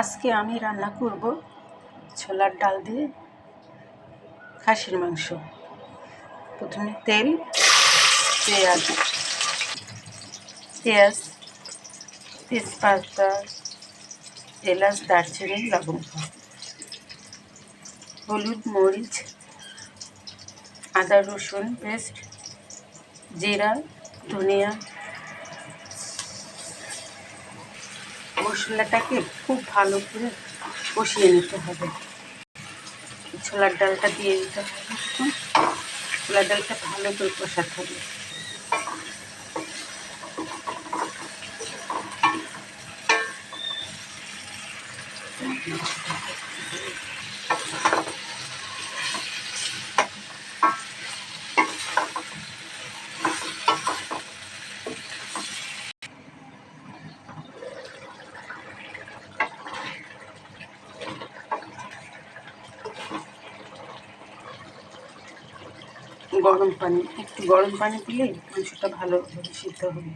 আজকে আমি রান্না করব ছোলার ডাল দিয়ে খাসির মাংস। প্রথমে তেল, পেঁয়াজ পেঁয়াজ, তেজপাতা, এলাচ, দারচিনি, লবঙ্গ, হলুদ মরিচ, আদা রসুন, পেস্ট, জিরা, ধনিয়া মশলাটাকে খুব ভালো করে কষিয়ে নিতে হবে। ছোলার ডালটা দিয়ে দিতে হবে ছোলার ডালটা ভালো করে কষাতে হবে। গরম পানি একটু গরম পানি দিলে মাংসটা ভালোভাবে সিদ্ধ হবে।